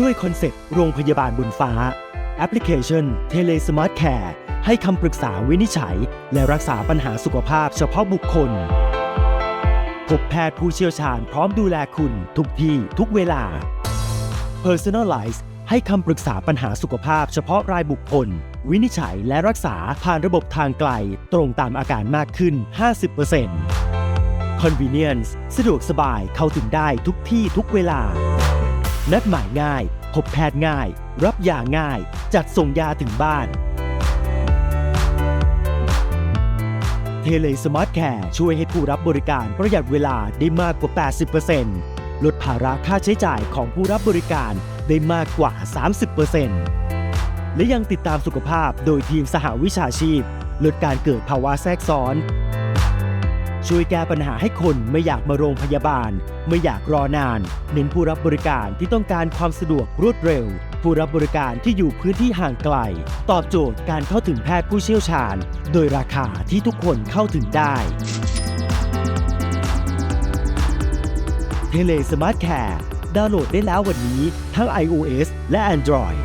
ด้วยคอนเซ็ปต์โรงพยาบาลบนฟ้า แอปพลิเคชัน Tele Smart Care ให้คำปรึกษาวินิจฉัย และรักษาปัญหาสุขภาพเฉพาะบุคคล พบแพทย์ผู้เชี่ยวชาญพร้อมดูแลคุณทุกที่ทุกเวลา Personalize ให้คำปรึกษาปัญหาสุขภาพเฉพาะรายบุคคล วินิจฉัยและรักษาผ่านระบบทางไกล ตรงตามอาการมากขึ้น 50% Convenience สะดวกสบายเข้าถึงได้ทุกที่ทุกเวลา นัดหมายง่าย พบแพทย์ง่าย รับยาง่าย จัดส่งยาถึงบ้าน เทเลสมาร์ทแคร์ช่วยให้ผู้รับบริการประหยัดเวลาได้มากกว่า 80%ลดภาระค่าใช้จ่ายของผู้รับบริการได้มากกว่า 30%และยังติดตามสุขภาพโดยทีมสหวิชาชีพ ลดการเกิดภาวะแทรกซ้อน ช่วยแก้ปัญหาให้คนไม่อยากมาโรงพยาบาล ไม่อยากรอนาน เน้นผู้รับบริการที่ต้องการความสะดวกรวดเร็ว ผู้รับบริการที่อยู่พื้นที่ห่างไกล ตอบโจทย์การเข้าถึงแพทย์ผู้เชี่ยวชาญ โดยราคาที่ทุกคนเข้าถึงได้เทเลสมาร์ทแคร์ดาวน์โหลดได้แล้ววันนี้ทั้ง iOS และ Android